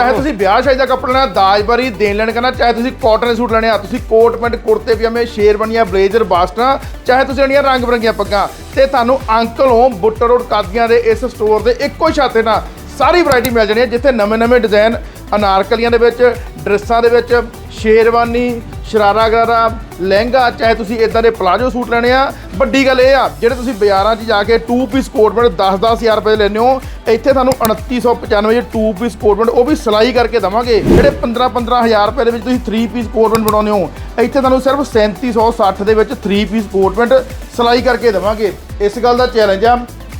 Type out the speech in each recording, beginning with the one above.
ਚਾਹੇ ਤੁਸੀਂ ਵਿਆਹ ਸ਼ਾਦੀ ਦਾ ਕੱਪੜਾ ਲੈਣਾ, ਦਾਜ ਬਾਰੀ ਦੇਣ ਲੈਣ ਕਰਨਾ, ਚਾਹੇ ਤੁਸੀਂ ਕਾਟਨ ਦੇ ਸੂਟ ਲੈਣੇ ਆ, ਤੁਸੀਂ ਕੋਟ ਪੈਂਟ ਕੁੜਤੇ, ਪਜਾਮੇ ਸ਼ੇਰਵਾਨੀਆਂ ਬਲੇਜ਼ਰ ਬਾਸਟਾਂ, ਚਾਹੇ ਤੁਸੀਂ ਲੈਣੀਆਂ ਰੰਗ ਬਰੰਗੀਆਂ ਪੱਗਾਂ। ਤੇ ਤੁਹਾਨੂੰ ਅੰਕਲ ਹੋ ਬੁੱਟਰ ਰੋਡ ਕਾਦੀਆਂ ਦੇ ਇਸ ਸਟੋਰ ਦੇ ਇੱਕੋ ਹੀ ਛਾਤੇ ਨਾਲ ਸਾਰੀ ਵੈਰਾਈਟੀ ਮਿਲ ਜਾਣੀ ਹੈ, ਜਿੱਥੇ ਨਵੇਂ-ਨਵੇਂ ਡਿਜ਼ਾਈਨ ਅਨਾਰਕਲੀਆਂ ਦੇ ਵਿੱਚ, ਡਰੈਸਾਂ ਦੇ ਵਿੱਚ, ਸ਼ੇਰਵਾਨੀ ਸ਼ਰਾਰਾ ਗਰਾਰਾ, ਲਹਿੰਗਾ, ਚਾਹੇ ਤੁਸੀਂ ਇਦਾਂ ਦੇ ਪਲਾਜੋ ਸੂਟ ਲੈਣੇ ਆ, ਵੱਡੀ ਗੱਲ ਇਹ ਆ, ਜਿਹੜੇ ਤੁਸੀਂ ਬਾਜ਼ਾਰਾਂ 'ਚ ਜਾ ਕੇ 2 ਪੀਸ ਕੋਟ ਪੈਂਟ 10-10000 ਰੁਪਏ ਦੇ ਲੈਂਦੇ ਹੋ, ਇੱਥੇ ਤੁਹਾਨੂੰ 2995 ਦੇ 2 ਪੀਸ ਕੋਟਪੈਂਟ ਉਹ ਵੀ ਸਿਲਾਈ ਕਰਕੇ ਦਵਾਂਗੇ, ਜਿਹੜੇ 15-15000 ਰੁਪਏ ਦੇ ਵਿੱਚ ਤੁਸੀਂ 3 ਪੀਸ ਕੋਟ ਪੈਂਟ ਬਣਾਉਂਦੇ ਹੋ, ਇੱਥੇ ਤੁਹਾਨੂੰ ਸਿਰਫ 3760 ਦੇ ਵਿੱਚ 3 ਪੀਸ ਕੋਟਪੈਂਟ ਸਿਲਾਈ ਕਰਕੇ ਦਵਾਂਗੇ। ਇਸ ਗੱਲ ਦਾ ਚੈਲੰਜ ਆ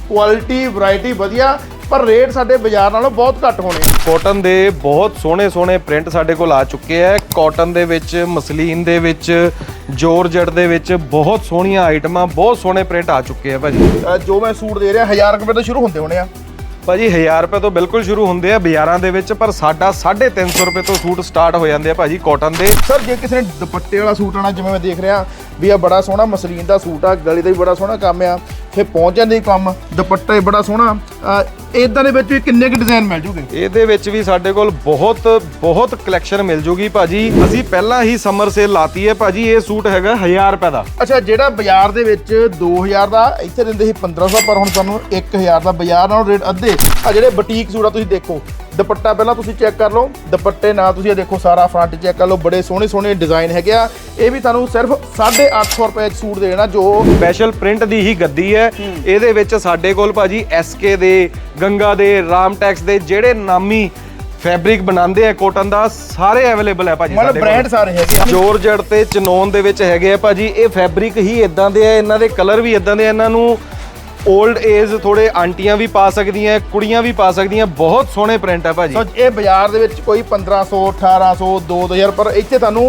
ਕੁਆਲਿਟੀ ਵੈਰਾਈਟੀ ਵਧੀਆ ਪਰ ਰੇਟ ਸਾਡੇ ਬਾਜ਼ਾਰ ਨਾਲੋਂ ਬਹੁਤ ਘੱਟ ਹੋਣੇ ਆ। ਕਾਟਨ ਦੇ ਬਹੁਤ ਸੋਹਣੇ ਸੋਹਣੇ ਪ੍ਰਿੰਟ ਸਾਡੇ ਕੋਲ ਆ ਚੁੱਕੇ ਆ ਕਾਟਨ ਦੇ ਵਿੱਚ ਮਸਲੀਨ ਦੇ ਵਿੱਚ ਜੋਰਜਟ ਦੇ ਵਿੱਚ ਬਹੁਤ ਸੋਹਣੀਆਂ ਆਈਟਮਾਂ ਬਹੁਤ ਸੋਹਣੇ ਪ੍ਰਿੰਟ ਆ ਚੁੱਕੇ ਆ ਭਾਜੀ। ਅ, ਜੋ ਮੈਂ ਸੂਟ ਦੇ ਰਿਹਾ 1000 ਰੁਪਏ ਤੋਂ ਸ਼ੁਰੂ ਹੁੰਦੇ ਹੋਣੇ ਆ। ਭਾਜੀ 1000 ਰੁਪਏ ਤੋਂ ਬਿਲਕੁਲ ਸ਼ੁਰੂ ਹੁੰਦੇ ਆ ਬਾਜ਼ਾਰਾਂ ਦੇ ਵਿੱਚ ਪਰ ਸਾਡਾ 350 ਰੁਪਏ ਤੋਂ ਸੂਟ ਸਟਾਰਟ ਹੋ ਜਾਂਦੇ ਆ ਭਾਜੀ ਕਾਟਨ ਦੇ। ਸਰ ਜੇ ਕਿਸੇ ਨੇ ਦੁਪੱਟੇ ਵਾਲਾ ਸੂਟ ਆਣਾ ਜਿਵੇਂ ਮੈਂ ਦੇਖ ਰਿਹਾ ਵੀ ਆ ਬੜਾ ਸੋਹਣਾ ਮਸਲੀਨ ਦਾ ਸੂਟ ਆ ਗਲੇ ਦਾ ਵੀ ਬੜਾ ਸੋਹਣਾ ਕੰਮ ਆ ਫਿਰ ਪਹੁੰਚ ਜਾਂਦੇ ਹੀ ਕੰਮ ਦੁਪੱਟਾ ਹੀ ਬੜਾ ਸੋਹਣਾ। ਇਦਾਂ ਦੇ ਵਿੱਚ ਵੀ ਕਿੰਨੇ ਕੁ ਡਿਜ਼ਾਈਨ ਮਿਲ ਜੂਗੇ? ਇਹਦੇ ਵਿੱਚ ਵੀ ਸਾਡੇ ਕੋਲ ਬਹੁਤ ਬਹੁਤ ਕਲੈਕਸ਼ਨ ਮਿਲ ਜੂਗੀ ਭਾਜੀ। ਅਸੀਂ ਪਹਿਲਾਂ ਹੀ ਸਮਰ ਸੇਲ ਲਾਤੀ ਹੈ ਭਾਜੀ ਇਹ ਸੂਟ ਹੈਗਾ 1000 ਰੁਪਏ ਦਾ। ਅੱਛਾ ਜਿਹੜਾ ਬਾਜ਼ਾਰ ਦੇ ਵਿੱਚ 2000 ਦਾ ਇੱਥੇ ਦਿੰਦੇ ਸੀ 1500 ਪਰ ਹੁਣ ਤੁਹਾਨੂੰ 1000 ਦਾ ਬਾਜ਼ਾਰ ਨਾਲੋਂ ਰੇਟ ਅੱਧੇ। ਆ ਜਿਹੜੇ ਬੁਟੀਕ ਸੂਟ ਆ ਤੁਸੀਂ ਦੇਖੋ ਦੁਪੱਟਾ ਪਹਿਲਾਂ ਤੁਸੀਂ ਚੈੱਕ ਕਰ ਲਓ ਦੁਪੱਟੇ ਨਾਲ ਤੁਸੀਂ ਇਹ ਦੇਖੋ ਸਾਰਾ ਫਰੰਟ ਚੈੱਕ ਕਰ ਲਓ ਬੜੇ ਸੋਹਣੇ ਸੋਹਣੇ ਡਿਜ਼ਾਈਨ ਹੈਗੇ ਆ। ਇਹ ਵੀ ਤੁਹਾਨੂੰ ਸਿਰਫ 850 ਰੁਪਏ ਚ ਸੂਟ ਦੇਣਾ ਜੋ ਸਪੈਸ਼ਲ ਪ੍ਰਿੰਟ ਦੀ ਹੀ ਗੱਦੀ ਹੈ। ਇਹਦੇ ਵਿੱਚ ਸਾਡੇ ਕੋਲ ਭਾਜੀ ਐਸਕੇ ਦੇ ਗੰਗਾ ਦੇ ਰਾਮਟੈਕਸ ਦੇ ਜਿਹੜੇ ਨਾਮੀ ਫੈਬਰਿਕ ਬਣਾਉਂਦੇ ਆ ਕੋਟਨ ਦਾ ਸਾਰੇ ਅਵੇਲੇਬਲ ਹੈ ਭਾਜੀ ਸਾਡੇ ਕੋਲ। ਬ੍ਰਾਂਡ ਸਾਰੇ ਹੈਗੇ ਆ। ਜੋਰਜਟ ਤੇ ਚਨੋਨ ਦੇ ਵਿੱਚ ਹੈਗੇ ਆ ਭਾਜੀ। ਇਹ ਫੈਬਰਿਕ ਹੀ ਇਦਾਂ ਦੇ ਆ ਇਹਨਾਂ ਦੇ ਕਲਰ ਵੀ ਇਦਾਂ ਦੇ ਆ ਇਹਨਾਂ ਨੂੰ 올ਡ ਏਜ ਥੋੜੇ ਆਂਟੀਆਂ ਵੀ ਪਾ ਸਕਦੀਆਂ ਕੁੜੀਆਂ ਵੀ ਪਾ ਸਕਦੀਆਂ ਬਹੁਤ ਸੋਹਣੇ ਪ੍ਰਿੰਟ ਆ ਭਾਜੀ। ਸੋ ਇਹ ਬਾਜ਼ਾਰ ਦੇ ਵਿੱਚ ਕੋਈ 1500 1800 2000 ਪਰ ਇੱਥੇ ਤੁਹਾਨੂੰ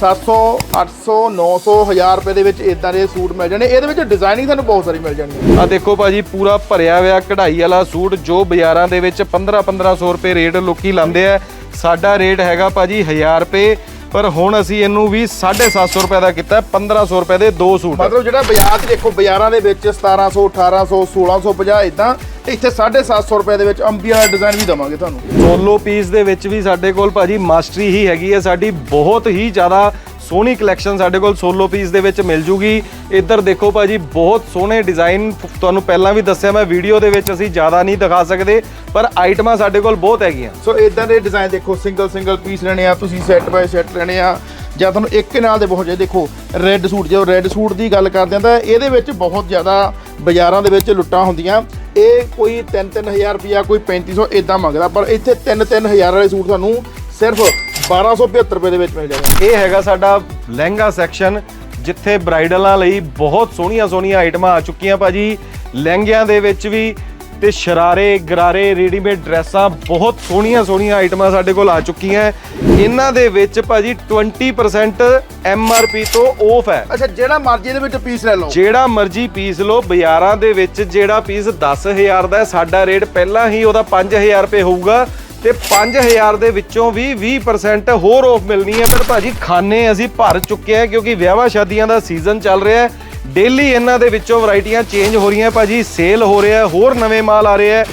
700 800 900 1000 ਰੁਪਏ ਦੇ ਵਿੱਚ ਇਦਾਂ ਦੇ ਸੂਟ ਮਿਲ ਜਾਣੇ। ਇਹਦੇ ਵਿੱਚ ਡਿਜ਼ਾਈਨਿੰਗ ਤੁਹਾਨੂੰ ਬਹੁਤ ਸਾਰੀ ਮਿਲ ਜਾਣੀ ਆ ਦੇਖੋ ਭਾਜੀ ਪੂਰਾ ਭਰਿਆ ਹੋਇਆ ਕਢਾਈ ਵਾਲਾ ਸੂਟ ਜੋ ਬਾਜ਼ਾਰਾਂ ਦੇ ਵਿੱਚ 15 1500 ਰੁਪਏ ਰੇਟ ਲੋਕੀ ਲਾਉਂਦੇ ਆ। ਸਾਡਾ ਰੇਟ ਹੈਗਾ ਭਾਜੀ 1000 ਰੁਪਏ। ਪਰ ਹੁਣ ਅਸੀਂ ਇਹਨੂੰ ਵੀ 750 ਰੁਪਏ ਦਾ ਕੀਤਾ ਹੈ, 1500 ਰੁਪਏ ਦੇ ਦੋ ਸੂਟ। ਮਤਲਬ ਜਿਹੜਾ ਬਾਜ਼ਾਰ 'ਚ ਦੇਖੋ ਬਾਜ਼ਾਰਾਂ ਦੇ ਵਿੱਚ 1700 1800 1650 ਇਦਾਂ ਇੱਥੇ 750 ਰੁਪਏ ਦੇ ਵਿੱਚ ਅੰਬੀਆਂ ਦਾ ਡਿਜ਼ਾਈਨ ਵੀ ਦਵਾਂਗੇ ਤੁਹਾਨੂੰ। ਸੋਲੋ ਪੀਸ ਦੇ ਵਿੱਚ ਵੀ ਸਾਡੇ ਕੋਲ ਭਾਜੀ ਮਾਸਟਰੀ ਹੀ ਹੈਗੀ ਹੈ ਸਾਡੀ ਬਹੁਤ ਹੀ ਜ਼ਿਆਦਾ ਸੋਹਣੀ ਕਲੈਕਸ਼ਨ ਸਾਡੇ ਕੋਲ ਸੋਲੋ ਪੀਸ ਦੇ ਵਿੱਚ ਮਿਲ ਜੂਗੀ। ਇੱਧਰ ਦੇਖੋ ਭਾਜੀ, ਬਹੁਤ ਸੋਹਣੇ ਡਿਜ਼ਾਈਨ ਤੁਹਾਨੂੰ ਪਹਿਲਾਂ ਵੀ ਦੱਸਿਆ ਮੈਂ ਵੀਡੀਓ ਦੇ ਵਿੱਚ ਅਸੀਂ ਜ਼ਿਆਦਾ ਨਹੀਂ ਦਿਖਾ ਸਕਦੇ, ਪਰ ਆਈਟਮਾਂ ਸਾਡੇ ਕੋਲ ਬਹੁਤ ਹੈਗੀਆਂ। ਸੋ ਇਦਾਂ ਦੇ ਡਿਜ਼ਾਈਨ ਦੇਖੋ ਸਿੰਗਲ ਸਿੰਗਲ ਪੀਸ ਲੈਣੇ ਆ, ਤੁਸੀਂ ਸੈੱਟ ਬਾਏ ਸੈੱਟ ਲੈਣੇ ਆ, ਜਾਂ ਤੁਹਾਨੂੰ ਇੱਕ ਨਾਲ ਦੇ ਬਹੁਤ ਜੇ ਦੇਖੋ ਰੈੱਡ ਸੂਟ ਜੇ ਰੈੱਡ ਸੂਟ ਦੀ ਗੱਲ ਕਰਦੇ ਆਂ ਤਾਂ ਇਹਦੇ ਵਿੱਚ ਬਹੁਤ ਜ਼ਿਆਦਾ ਬਾਜ਼ਾਰਾਂ ਦੇ ਵਿੱਚ ਲੁੱਟਾਂ ਹੁੰਦੀਆਂ। ਇਹ ਕੋਈ 3-3000 ਰੁਪਿਆ ਕੋਈ 3500 ਇਦਾਂ ਮੰਗਦਾ, ਪਰ ਇੱਥੇ 3-3000 ਵਾਲੇ ਸੂਟ ਤੁਹਾਨੂੰ ਸਿਰਫ 1275 ਰੁਪਏ ਦੇ ਵਿੱਚ ਮਿਲ ਜਾਣਗੇ ਇਹ ਹੈਗਾ ਸਾਡਾ ਲਹਿੰਗਾ ਸੈਕਸ਼ਨ ਜਿੱਥੇ ਬ੍ਰਾਈਡਲਾਂ ਲਈ ਬਹੁਤ ਸੋਹਣੀਆਂ ਸੋਹਣੀਆਂ ਆਈਟਮਾਂ ਆ ਚੁੱਕੀਆਂ ਭਾਜੀ। ਲਹਿੰਗਿਆਂ ਦੇ ਵਿੱਚ ਵੀ ਤੇ ਸ਼ਰਾਰੇ ਗਰਾਰੇ ਰੈਡੀਮੇਡ ਡਰੈਸਾਂ ਬਹੁਤ ਸੋਹਣੀਆਂ ਸੋਹਣੀਆਂ ਆਈਟਮਾਂ ਸਾਡੇ ਕੋਲ ਆ ਚੁੱਕੀਆਂ। ਇਹਨਾਂ ਦੇ ਵਿੱਚ ਭਾਜੀ 20% MRP ਤੋਂ ਆਫ ਹੈ। ਅੱਛਾ ਜਿਹੜਾ ਮਰਜ਼ੀ ਇਹਦੇ ਵਿੱਚ ਪੀਸ ਲੈ ਲਓ। ਜਿਹੜਾ ਮਰਜ਼ੀ ਪੀਸ ਲਓ ਬਾਜ਼ਾਰਾਂ ਦੇ ਵਿੱਚ ਜਿਹੜਾ ਪੀਸ 10000 ਦਾ ਹੈ, ਸਾਡਾ ਰੇਟ ਪਹਿਲਾਂ ਹੀ ਉਹਦਾ 5000 ਰੁਪਏ ਹੋਊਗਾ। ਤੇ 5000 ਦੇ ਵਿੱਚੋਂ ਵੀ 20% ਹੋਰ ਆਫ ਮਿਲਣੀ ਹੈ। ਪਰ ਭਾਜੀ, ਖਾਨੇ ਅਸੀਂ ਭਰ ਚੁੱਕੇ ਆ ਕਿਉਂਕਿ ਵਿਆਹਾਂ ਸ਼ਾਦੀਆਂ ਦਾ ਸੀਜ਼ਨ ਚੱਲ ਰਿਹਾ ਹੈ। ਡੇਲੀ ਇਹਨਾਂ ਦੇ ਵਿੱਚੋਂ ਵੈਰਾਈਟੀਆਂ ਚੇਂਜ ਹੋ ਰਹੀਆਂ। ਭਾਜੀ ਸੇਲ ਹੋ ਰਿਹਾ ਹੋਰ ਨਵੇਂ ਮਾਲ ਆ ਰਹੇ ਹੈ।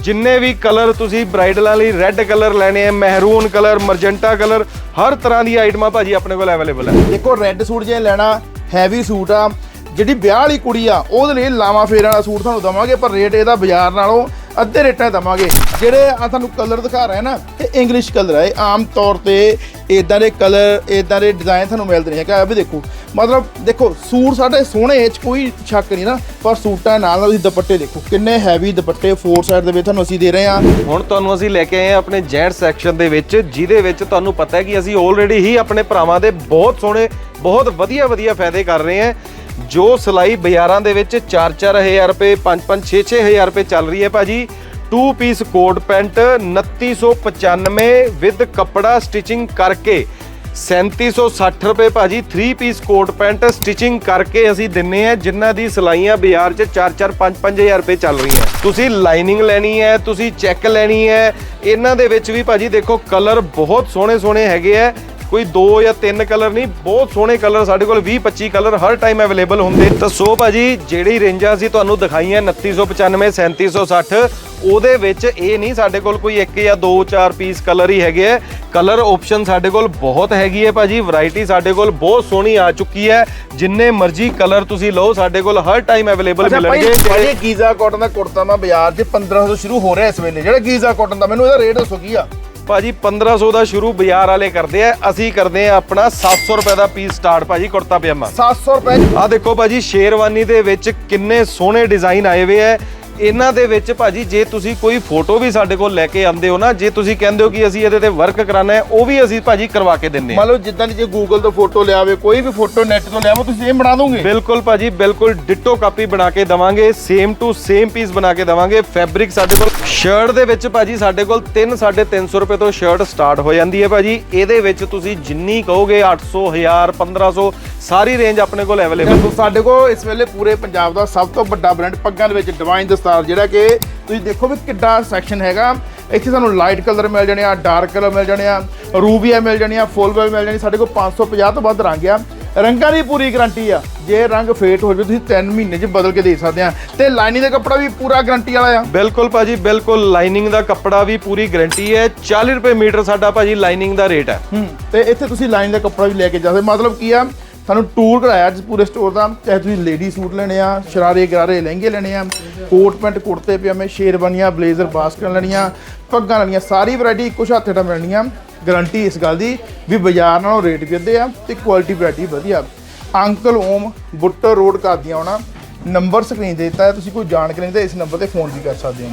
ਜਿੰਨੇ ਵੀ ਕਲਰ ਤੁਸੀਂ ਬ੍ਰਾਈਡਲਾਂ ਲਈ ਰੈੱਡ ਕਲਰ ਲੈਣੇ ਆ ਮਹਿਰੂਨ ਕਲਰ ਮਰਜੈਂਟਾ ਕਲਰ ਹਰ ਤਰ੍ਹਾਂ ਦੀ ਆਈਟਮਾਂ ਭਾਜੀ ਆਪਣੇ ਕੋਲ ਅਵੇਲੇਬਲ ਹੈ। ਦੇਖੋ ਰੈੱਡ ਸੂਟ ਜੇ ਲੈਣਾ ਹੈਵੀ ਸੂਟ ਆ, ਜਿਹੜੀ ਵਿਆਹ ਵਾਲੀ ਕੁੜੀ ਆ, ਉਹਦੇ ਲਈ ਲਾਵਾ ਫੇਰ ਵਾਲਾ ਸੂਟ ਤੁਹਾਨੂੰ ਦਵਾਂਗੇ, ਪਰ ਰੇਟ ਇਹਦਾ ਬਾਜ਼ਾਰ ਨਾਲੋਂ ਅੱਧੇ ਰੇਟਾਂ 'ਤੇ ਦਵਾਂਗੇ। ਜਿਹੜੇ ਆ ਤੁਹਾਨੂੰ ਕਲਰ ਦਿਖਾ ਰਹੇ ਨਾ, ਇਹ ਇੰਗਲਿਸ਼ ਕਲਰ ਹੈ ਇਹ ਆਮ ਤੌਰ ਤੇ ਇਦਾਂ ਦੇ ਕਲਰ ਇਦਾਂ ਦੇ ਡਿਜ਼ਾਈਨ ਤੁਹਾਨੂੰ ਮਿਲਦੇ ਨਹੀਂ ਹੈਗਾ। ਇਹ ਵੀ ਦੇਖੋ, ਮਤਲਬ ਦੇਖੋ, ਸੂਟ ਸਾਡੇ ਸੋਹਣੇ, ਇਹ 'ਚ ਕੋਈ ਸ਼ੱਕ ਨਹੀਂ ਨਾ, ਪਰ ਸੂਟਾਂ ਨਾਲ ਨਾਲ ਤੁਸੀਂ ਦੁਪੱਟੇ ਦੇਖੋ, ਕਿੰਨੇ ਹੈਵੀ ਦੁਪੱਟੇ ਫੋਰ ਸਾਈਡ ਦੇ ਵਿੱਚ ਤੁਹਾਨੂੰ ਅਸੀਂ ਦੇ ਰਹੇ ਹਾਂ। ਹੁਣ ਤੁਹਾਨੂੰ ਅਸੀਂ ਲੈ ਕੇ ਆਏ ਹਾਂ ਆਪਣੇ ਜੈਂਟ ਸੈਕਸ਼ਨ ਦੇ ਵਿੱਚ, ਜਿਹਦੇ ਵਿੱਚ ਤੁਹਾਨੂੰ ਪਤਾ ਹੈ ਕਿ ਅਸੀਂ ਆਲਰੇਡੀ ਹੀ ਆਪਣੇ ਭਰਾਵਾਂ ਦੇ ਬਹੁਤ ਸੋਹਣੇ, ਬਹੁਤ ਵਧੀਆ ਵਧੀਆ ਫਾਇਦੇ ਕਰ ਰਹੇ ਹਾਂ। ਜੋ ਸਿਲਾਈ ਬਾਜ਼ਾਰਾਂ ਦੇ ਵਿੱਚ 4-4000 ਰੁਪਏ 5-5 6-6000 ਰੁਪਏ ਚੱਲ ਰਹੀ ਹੈ ਭਾਜੀ। 2 ਪੀਸ ਕੋਟ ਪੈਂਟ 2995 ਵਿਦ ਕੱਪੜਾ ਸਟਿਚਿੰਗ ਕਰਕੇ 3760 ਰੁਪਏ ਭਾਜੀ 3 ਪੀਸ ਕੋਟ ਪੈਂਟ ਸਟਿਚਿੰਗ ਕਰਕੇ ਅਸੀਂ ਦਿੰਨੇ ਆ, ਜਿਨ੍ਹਾਂ ਦੀ ਸਿਲਾਈਆਂ ਬਾਜ਼ਾਰ 'ਚ 4-4 5-5000 ਰੁਪਏ ਚੱਲ ਰਹੀਆਂ। ਤੁਸੀਂ ਲਾਈਨਿੰਗ ਲੈਣੀ ਹੈ, ਤੁਸੀਂ ਚੈੱਕ ਲੈਣੀ ਹੈ, ਇਹਨਾਂ ਦੇ ਵਿੱਚ ਵੀ ਭਾਜੀ ਦੇਖੋ, ਕਲਰ ਬਹੁਤ ਸੋਹਣੇ ਸੋਹਣੇ ਹੈਗੇ ਆ। ਕੋਈ ਦੋ ਜਾਂ ਤਿੰਨ ਕਲਰ ਨਹੀਂ ਬਹੁਤ ਸੋਹਣੇ ਕਲਰ ਸਾਡੇ ਕੋਲ 20 25 ਕਲਰ ਹਰ ਟਾਈਮ ਅਵੇਲੇਬਲ ਹੁੰਦੇ। ਤਾਂ ਸੋ ਭਾਜੀ ਜਿਹੜੀ ਰੇਂਜਾਂ ਅਸੀਂ ਤੁਹਾਨੂੰ ਦਿਖਾਈਆਂ 2995 3760 ਉਹਦੇ ਵਿੱਚ ਇਹ ਨਹੀਂ ਸਾਡੇ ਕੋਲ ਕੋਈ ਇੱਕ ਜਾਂ ਦੋ ਚਾਰ ਪੀਸ ਕਲਰ ਹੀ ਹੈਗੇ ਆ। ਕਲਰ ਆਪਸ਼ਨ ਸਾਡੇ ਕੋਲ ਬਹੁਤ ਹੈਗੀ ਹੈ ਭਾਜੀ ਵੈਰਾਈਟੀ ਸਾਡੇ ਕੋਲ ਬਹੁਤ ਸੋਹਣੀ ਆ ਚੁੱਕੀ ਹੈ। ਜਿੰਨੇ ਮਰਜ਼ੀ ਕਲਰ ਤੁਸੀਂ ਲਓ ਸਾਡੇ ਕੋਲ ਹਰ ਟਾਈਮ ਅਵੇਲੇਬਲ ਮਿਲਣਗੇ। ਭਾਈ ਗੀਜ਼ਾ ਕਾਟਨ ਦਾ ਕੁੜਤਾ ਮੈਂ ਬਾਜ਼ਾਰ 'ਚ 1500 ਤੋਂ ਸ਼ੁਰੂ ਹੋ ਰਿਹਾ ਇਸ ਵੇਲੇ। ਜਿਹੜਾ ਗੀਜ਼ਾ ਕਾਟਨ ਦਾ ਮੈਨੂੰ ਇਹਦਾ ਰੇਟ ਦੱਸੋ ਕੀ ਆ? ਭਾਜੀ 1500 ਦਾ ਸ਼ੁਰੂ ਬਾਜ਼ਾਰ ਵਾਲੇ ਕਰਦੇ ਆ ਅਸੀਂ ਕਰਦੇ ਆ ਆਪਣਾ 700 ਰੁਪਏ ਦਾ ਪੀਸ ਸਟਾਰਟ ਭਾਜੀ ਕੁੜਤਾ ਪਜਾਮਾ। 700 ਰੁਪਏ। ਆ ਦੇਖੋ ਭਾਜੀ ਸ਼ੇਰਵਾਨੀ ਦੇ ਵਿੱਚ ਕਿੰਨੇ ਸੋਹਣੇ ਡਿਜ਼ਾਈਨ ਆਏ ਹੋਏ ਐ ਇਹਨਾਂ ਦੇ ਵਿੱਚ ਭਾਜੀ ਜੇ ਤੁਸੀਂ ਕੋਈ ਫੋਟੋ ਵੀ ਸਾਡੇ ਕੋਲ ਲੈ ਕੇ ਆਉਂਦੇ ਹੋ ਨਾ ਜੇ ਤੁਸੀਂ ਕਹਿੰਦੇ ਹੋ ਕਿ ਅਸੀਂ ਇਹਦੇ ਤੇ ਵਰਕ ਕਰਾਣਾ ਹੈ ਉਹ ਵੀ ਅਸੀਂ ਭਾਜੀ ਕਰਵਾ ਕੇ ਦਿੰਨੇ ਆ ਮੰਨ ਲਓ ਜਿੱਦਾਂ ਦੀ ਜੇ ਗੂਗਲ ਤੋਂ ਫੋਟੋ ਲਿਆਵੇ ਕੋਈ ਵੀ ਫੋਟੋ ਨੈਟ ਤੋਂ ਲਿਆਵੋ ਤੁਸੀਂ ਇਹ ਬਣਾ ਦੋਗੇ? ਬਿਲਕੁਲ ਭਾਜੀ ਬਿਲਕੁਲ ਡਿਟੋ ਕਾਪੀ ਬਣਾ ਕੇ ਦਵਾਂਗੇ ਸੇਮ ਟੂ ਸੇਮ ਪੀਸ ਬਣਾ ਕੇ ਦਵਾਂਗੇ ਫੈਬਰਿਕ ਸਾਡੇ ਕੋਲ ਸ਼ਰਟ ਦੇ ਵਿੱਚ ਭਾਜੀ ਸਾਡੇ ਕੋਲ 3 350 ਰੁਪਏ ਤੋਂ ਸ਼ਰਟ ਸਟਾਰਟ ਹੋ ਜਾਂਦੀ ਹੈ ਭਾਜੀ। ਇਹਦੇ ਵਿੱਚ ਤੁਸੀਂ ਜਿੰਨੀ ਕਹੋਗੇ 800 1000 1500 ਸਾਰੀ ਰੇਂਜ ਆਪਣੇ ਕੋਲ ਅਵੇਲੇਬਲ ਦੇਖੋ ਸਾਡੇ ਕੋਲ ਇਸ ਵੇਲੇ ਪੂਰੇ ਪੰਜਾਬ ਦਾ ਸਭ ਤੋਂ ਵੱਡਾ ਬ੍ਰਾਂਡ ਪੱਗਾਂ ਦੇ ਵਿੱਚ ਡਿਵਾਈਨ ਦਸਤਾਰ ਜਿਹੜਾ ਕਿ ਤੁਸੀਂ ਦੇਖੋ ਵੀ ਕਿੱਡਾ ਸੈਕਸ਼ਨ ਹੈਗਾ। ਇੱਥੇ ਸਾਨੂੰ ਲਾਈਟ ਕਲਰ ਮਿਲ ਜਾਣੇ ਆ ਡਾਰਕ ਕਲਰ ਮਿਲ ਜਾਣੇ ਆ ਰੂਬੀਆ ਮਿਲ ਜਾਣੀਆਂ ਫੁੱਲ ਵੇ ਮਿਲ ਜਾਣੀ ਸਾਡੇ ਕੋਲ 550 ਤੋਂ ਵੱਧ ਰੰਗ ਆ। ਰੰਗਾਂ ਦੀ ਪੂਰੀ ਗਾਰੰਟੀ ਆ। ਜੇ ਰੰਗ ਫੇਟ ਹੋ ਜਾਵੇ ਤੁਸੀਂ 3 ਮਹੀਨੇ 'ਚ ਬਦਲ ਕੇ ਦੇ ਸਕਦੇ ਆ। ਤੇ ਲਾਈਨਿੰਗ ਦਾ ਕੱਪੜਾ ਵੀ ਪੂਰਾ ਗਾਰੰਟੀ ਵਾਲਾ ਆ। ਬਿਲਕੁਲ ਭਾਜੀ ਬਿਲਕੁਲ ਲਾਈਨਿੰਗ ਦਾ ਕੱਪੜਾ ਵੀ ਪੂਰੀ ਗਾਰੰਟੀ ਹੈ। 40 ਰੁਪਏ ਮੀਟਰ ਸਾਡਾ ਭਾਜੀ ਲਾਈਨਿੰਗ ਦਾ ਰੇਟ ਹੈ। ਹੂੰ ਤੇ ਇੱਥੇ ਤੁਸੀਂ ਲਾਈਨ ਦਾ ਕੱਪੜਾ ਵੀ ਲੈ ਕੇ ਜਾ ਸਕਦੇ ਮਤਲਬ ਕੀ ਆ ਸਾਨੂੰ ਟੂਰ ਕਰਾਇਆ ਅੱਜ ਪੂਰੇ ਸਟੋਰ ਦਾ। ਚਾਹੇ ਤੁਸੀਂ ਲੇਡੀ ਸੂਟ ਲੈਣੇ ਆ ਸ਼ਰਾਰੇ ਗਰਾਰੇ ਲਹਿੰਗੇ ਲੈਣੇ ਆ ਕੋਟ ਪੈਂਟ ਕੁੜਤੇ ਪਜਾਮੇ ਸ਼ੇਰਵਾਨੀਆਂ ਬਲੇਜ਼ਰ ਬਾਸਕਟ ਲੈਣੀਆਂ ਪੱਗਾਂ ਲੈਣੀਆਂ ਸਾਰੀ ਵੈਰਾਈਟੀ ਇੱਕੋ ਛੱਤ ਹੇਠਾਂ ਮਿਲਣੀਆਂ। ਗਾਰੰਟੀ ਇਸ ਗੱਲ ਦੀ ਵੀ ਬਾਜ਼ਾਰ ਨਾਲੋਂ ਰੇਟ ਵੀ ਅੱਧੇ ਆ ਤੇ ਕੁਆਲਿਟੀ ਵੈਰਾਈਟੀ ਵਧੀਆ। ਅੰਕਲ ਓਮ ਬੁੱਟਰ ਰੋਡ ਕਰਦੀਆਂ ਆਉਣਾ ਨੰਬਰ ਸਕਰੀਨ ਤੇ ਦਿੱਤਾ ਹੈ, ਤੁਸੀਂ ਕੋਈ ਜਾਣਕਾਰੀ ਨਹੀਂ ਤਾਂ ਇਸ ਨੰਬਰ ਤੇ ਫੋਨ ਵੀ ਕਰ ਸਕਦੇ ਹੋ।